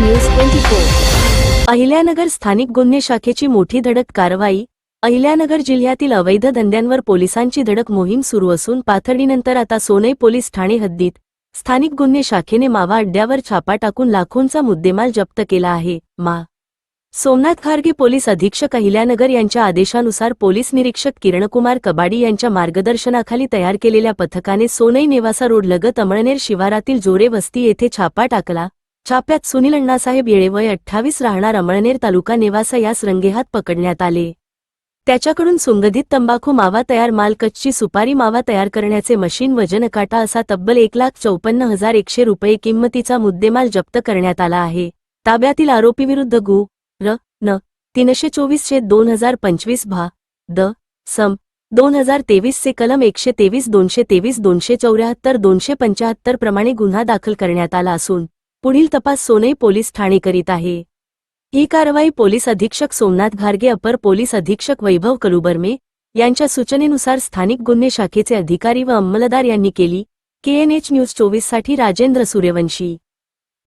News twenty four Ahilyanagar स्थानिक गुन्हे शाखेची मोठी धडक कारवाई अहिल्यानगर जिल्ह्यातील अवैध धंद्यांवर पोलिसांची धडक मोहीम सुरू असून पाथर्डीनंतर आता सोनई पोलीस ठाणे हद्दीत स्थानिक गुन्हे शाखेने मावा अड्ड्यावर छापा टाकून लाखोंचा मुद्देमाल जप्त केला आहे. मा. सोमनाथ खारगे पोलीस अधीक्षक अहिल्यानगर यांच्या आदेशानुसार पोलीस निरीक्षक किरणकुमार कबाडी यांच्या मार्गदर्शनाखाली तयार केलेल्या पथकाने सोनई नेवासा रोड लगत अमळनेर शिवारातील जोरे वस्ती येथे छापा टाकला छाप्यात सुनील अण्णासाहेब येळे वय अठ्ठावीस राहणार अमळनेर तालुका नेवासा यास रंगेहात पकडण्यात आले. त्याच्याकडून सुंगधित तंबाखू मावा तयार माल कच्ची सुपारी मावा तयार करण्याचे मशीन वजन काटा असा तब्बल एक लाख चौपन्न हजार एकशे रुपये किंमतीचा मुद्देमाल जप्त करण्यात आला आहे. ताब्यातील आरोपीविरुद्ध गु. र. न. तीनशे चोवीसशे दोन हजार पंचवीस भा. द. सम. दोन हजार तेवीसचे कलम एकशे तेवीस दोनशे तेवीस दोनशे चौऱ्याहत्तर दोनशे पंचाहत्तर प्रमाणे गुन्हा दाखल करण्यात आला असून पुढील तपास सोनई पोलीस ठाणे करीत आहे. ही कारवाई पोलीस अधीक्षक सोमनाथ घारगे अपर पोलीस अधीक्षक वैभव कलुबर्मे यांच्या सूचनेनुसार स्थानिक गुन्हे शाखेचे अधिकारी व अंमलदार यांनी केली. केएनएच न्यूज चोवीससाठी राजेंद्र सूर्यवंशी